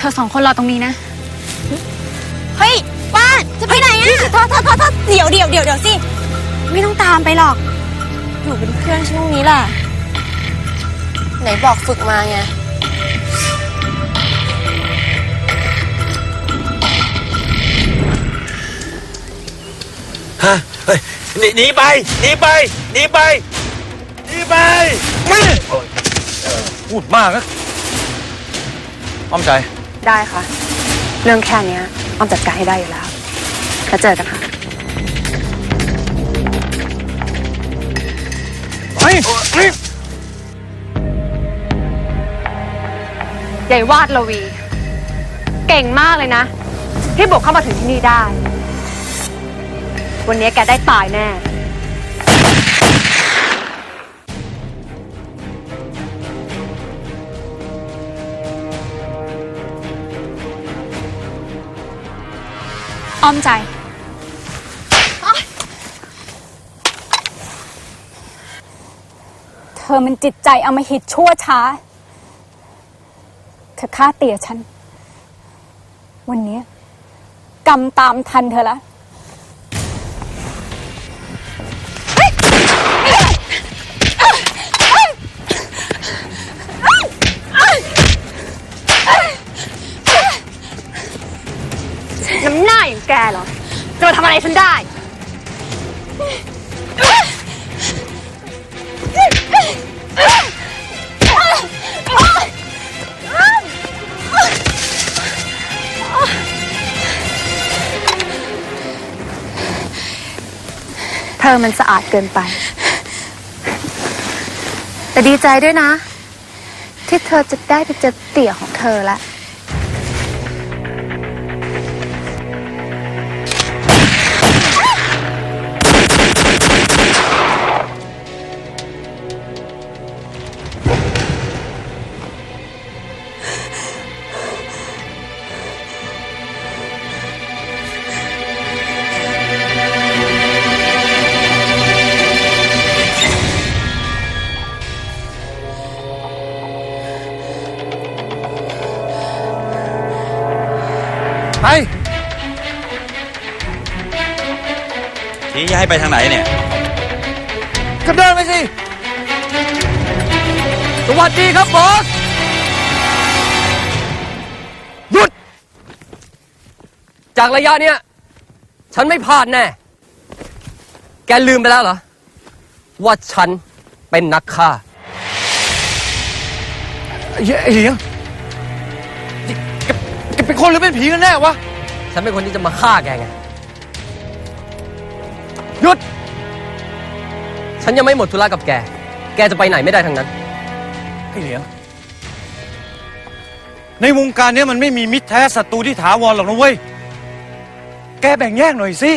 เธอสองคนรอตรงนี้นะ เฮ้ยว่านจะไปไหนอะทอทอทอทอเดี๋ยวเดี๋ยวเดี๋ยวเดี๋ยวสิ ไม่ต้องตามไปหรอก อยู่เป็นเพื่อนช่วงนี้ล่ะไหนบอกฝึกมาไง ฮะเฮ้ยหนีหนีไปหนีไปหนีไปหนีไปไม่พูดมากนะอ้อมใจ ได้ค่ะ เรื่องแค่เนี้ยอ้อมจัดการให้ได้อยู่แล้ว แล้วเจอกันค่ะ เฮ้ยเฮ้ยใหญ่วาดละวี เก่งมากเลยนะ ที่บุกเข้ามาถึงที่นี่ได้ วันนี้แกได้ตายแน่ อ้อมใจ เธอมันจิตใจเอามาหิดชั่วช้า เธอฆ่าเตี่ยฉัน วันนี้กรรมตามทันเธอละ แกเหรอ จะมาทำอะไรฉันได้ เธอมันสะอาดเกินไป แต่ดีใจด้วยนะ ที่เธอจะได้ไปเจอเตี่ยของเธอละ ให้ไปทางไหนเนี่ย ก็เดินไปสิ สวัสดีครับบอส หยุด จากระยะเนี้ย ฉันไม่พลาดแน่ แกลืมไปแล้วเหรอ ว่าฉันเป็นนักฆ่า ไอ้เหี้ยไอ้เหลียงนี่แกแกเป็นคนหรือเป็นผีกันแน่วะ ฉันเป็นคนที่จะมาฆ่าแกไง หยุด ฉันยังไม่หมดธุระกับแก แกจะไปไหนไม่ได้ทั้งนั้น ไอ้เหลียง ในวงการเนี้ยมันไม่มีมิตรแท้ศัตรูที่ถาวรหรอกนะเว้ย แกแบ่งแยกหน่อยสิ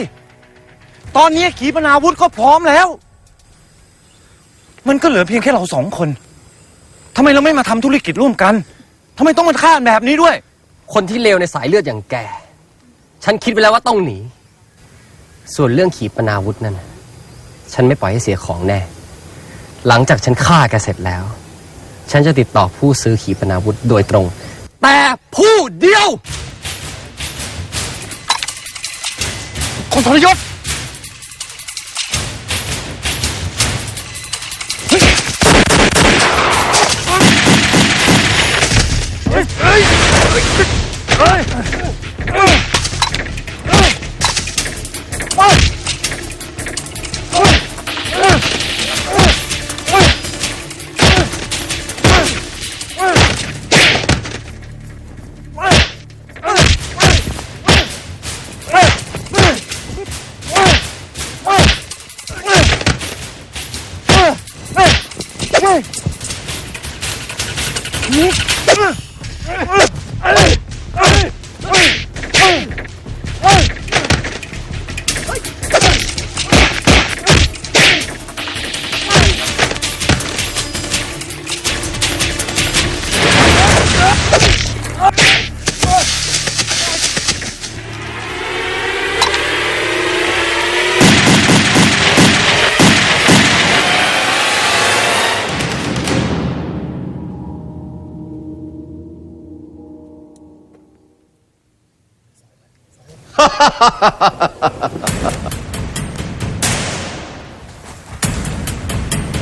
ตอนนี้ขีปนาวุธก็พร้อมแล้ว มันก็เหลือเพียงแค่เราสองคน ทำไมเราไม่มาทำธุรกิจร่วมกัน ทำไมต้องมาฆ่ากันแบบนี้ด้วย คนที่เลวในสายเลือดอย่างแก ฉันคิดไว้แล้วว่าต้องหนี ส่วนเรื่องขีปนาวุธนั่น ฉันไม่ปล่อยให้เสียของแน่ หลังจากฉันฆ่าแกเสร็จแล้ว ฉันจะติดต่อผู้ซื้อขีปนาวุธโดยตรง แต่ผู้เดียว คนทรยศเฮ้ยเฮ้ย Uh!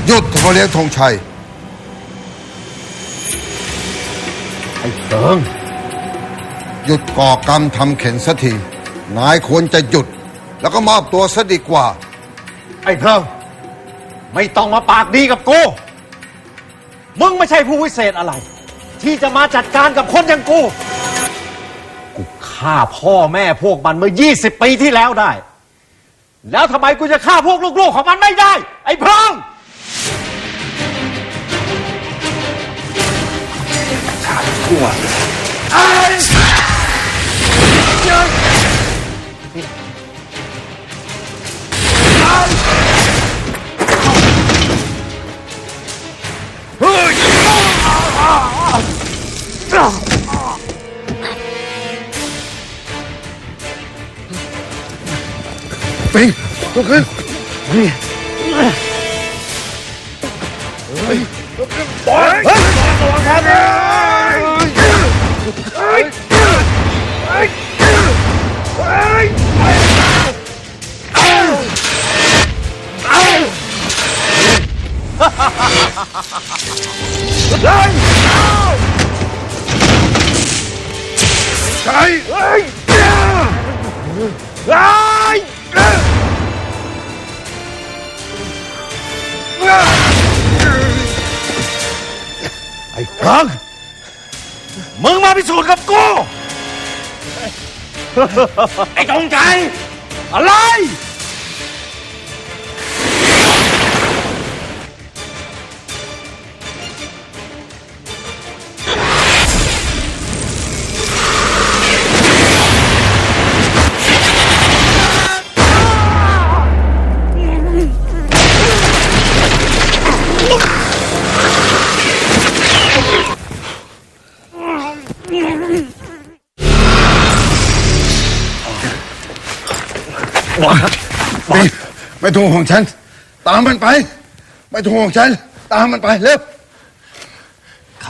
หยุดเถอะพ่อเลี้ยงธงชัย ไอ้เพิงหยุดก่อกรรมทำเข็นสักที นายควรจะหยุด แล้วก็มอบตัวซะดีกว่า ไอ้เพิงไม่ต้องมาปากดีกับกู มึงไม่ใช่ผู้วิเศษอะไร ที่จะมาจัดการกับคนอย่างกูกู ฆ่าพ่อแม่พวกมันเมื่อ 20 ปีที่แล้วได้ แล้วทำไมกูจะฆ่าพวกลูกๆของมันไม่ได้ ไอ้เพิง ปิงลุกขึ้นไอ้เพิงมึงมาพิสูจน์กับกู ไอ้จงใจ อะไร ปิงไม่ต้องห่วงฉัน ตามมันไป ไม่ต้องห่วงฉัน ตามมันไปเร็วเ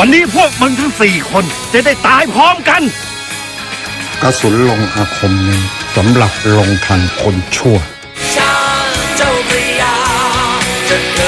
วันนี้พวกมึงทั้งสี่คนจะได้ตายพร้อมกัน กระสุนลงอาคมนี้สำหรับลงทันคนชั่วช้างเจ้าพระยาจะเกิด